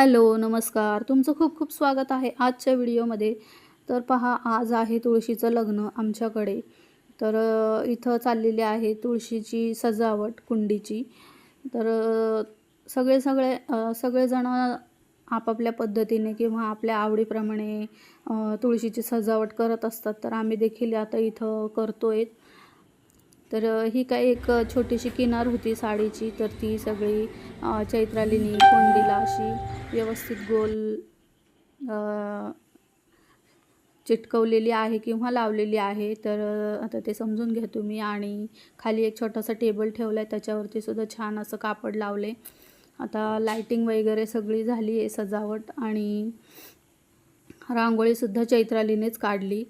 Hello नमस्कार. तुमचं खूप खूप स्वागत आहे आजच्या व्हिडिओमध्ये. तर पहा आज आहे तुळशीचं लग्न आमच्याकडे. तर इथं चाललेली आहे तुळशीची सजावट कुंडीची. तर सगळे सगळे सगळेजणं आपापल्या पद्धतीने किंवा आपल्या आवडीप्रमाणे तुळशीची सजावट करत असतात. तर आम्ही देखील आता इथं करतो आहे तर ही काय एक छोटीशी किनार होती साडीची. तर ती सगळी अ, चैत्रालीनी कुंडीला अशी व्यवस्थित गोल चिटकवलेली आहे किंवा लावलेली आहे. तर आता ते समजून घ्या तुम्ही. आणि खाली एक छोटासा टेबल ठेवला आहे त्याच्यावरती सुद्धा छान असं कापड लावले आता लाईटिंग वगैरे सगळी झाली आहे सजावट. आणि रांगोळीसुद्धा चैत्रालीनेच काढली.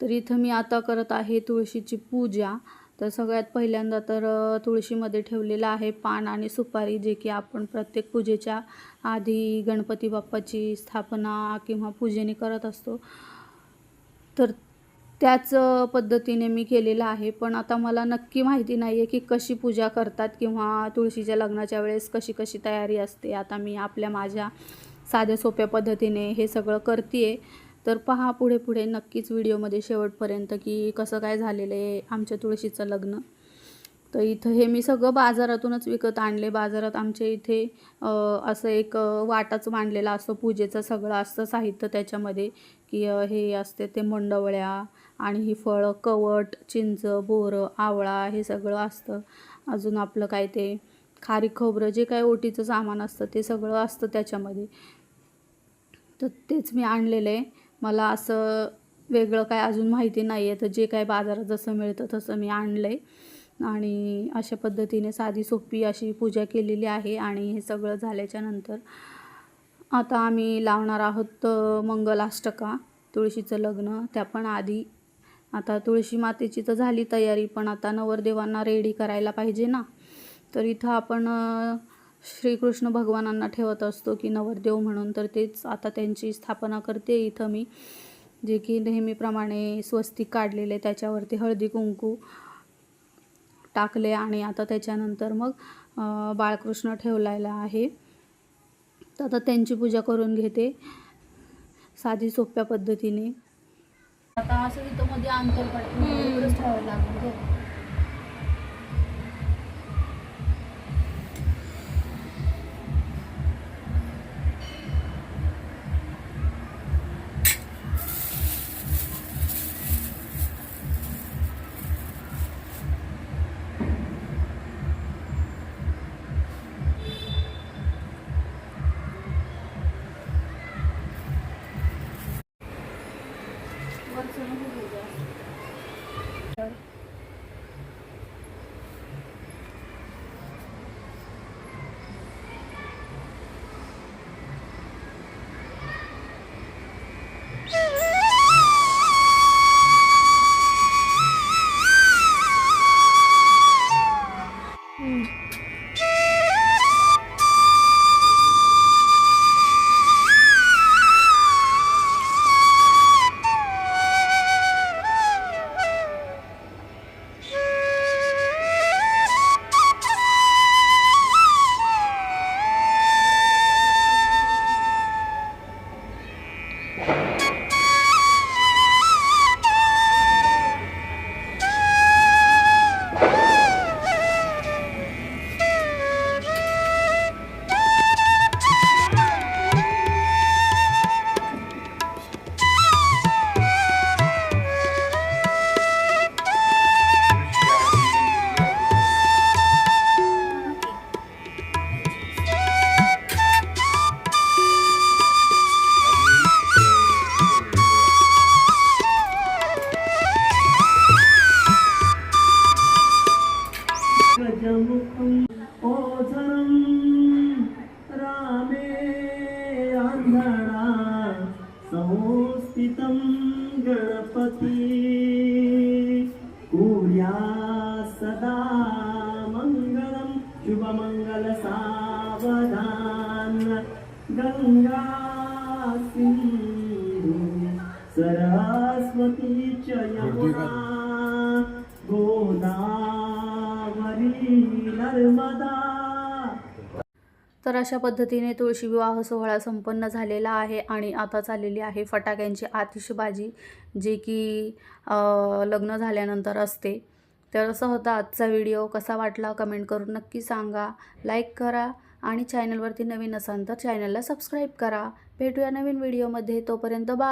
तर इथं मी आता करत आहे तुळशीची पूजा. तर सगळ्यात पहिल्यांदा तर तुळशीमध्ये ठेवलेलं आहे पान आणि सुपारी जे की आपण प्रत्येक पूजेच्या आधी गणपती बाप्पाची स्थापना किंवा पूजेने करत असतो. तर त्याच पद्धतीने मी केलेलं आहे. पण आता मला नक्की माहिती नाही आहे की कशी पूजा करतात किंवा तुळशीच्या लग्नाच्या वेळेस कशी कशी तयारी असते. आता मी आपल्या माझ्या साध्या सोप्या पद्धतीने हे सगळं करते आहे तर पहा पुढे पुढे नक्कीच व्हिडिओमध्ये शेवटपर्यंत की कसं काय झालेलं आहे आमच्या तुळशीचं लग्न. तर इथं हे मी सगळं बाजारातूनच विकत आणले. बाजारात आमच्या इथे असं एक वाटाच मांडलेला असतो. पूजेचं सगळं असतं साहित्य त्याच्यामध्ये की हे असते ते मंडवळ्या आणि ही फळं कवट चिंच बोरं आवळा हे सगळं असतं. अजून आपलं काय ते खारी खोबरं जे काय ओटीचं सामान असतं ते सगळं असतं त्याच्यामध्ये. तर तेच मी आणलेलं आहे. मला असं वेगळं काय अजून माहिती नाही आहे तर जे काय बाजारात जसं मिळतं तसं मी आणलं आहे आणि अशा पद्धतीने साधी सोपी अशी पूजा केलेली आहे. आणि हे सगळं झाल्याच्यानंतर आता आम्ही लावणार आहोत मंगलाष्टका तुळशीचं लग्न. त्या पण आधी आता तुळशी मातेची तर झाली तयारी पण आता नवरदेवांना रेडी करायला पाहिजे ना. तर इथं आपण श्रीकृष्ण भगवानांना ठेवत असतो की नवरदेव म्हणून तर तेच आता त्यांची स्थापना करते. इथं मी जे की नेहमीप्रमाणे स्वस्तिक काढलेले त्याच्यावरती हळदी कुंकू टाकले आणि आता त्याच्यानंतर मग बाळकृष्ण ठेवलेला आहे. तर आता त्यांची पूजा करून घेते साधी सोप्या पद्धतीने. आता असं इथं मध्ये अंतर लागेल. गजमुखं ओझरं रामे आन्धळा संस्थितं गणपती। कुर्या सदा मङ्गलं शुभमङ्गलसावधान गङ्गा सिन्धु सरस्वती च यमुना तर अशा पद्धतीने तुळशी विवाह सोहळा संपन्न झालेला आहे आणि आता चाललेली आहे फटाक्यांची आतिषबाजी जी की लग्न झाल्यानंतर असते. तर असं होता आजचा व्हिडिओ कसा वाटला कमेंट करून नक्की सांगा. लाईक करा आणि चॅनलवरती नवीन असाल तर चॅनलला सबस्क्राईब करा. भेटूया नवीन व्हिडिओमध्ये. तोपर्यंत बा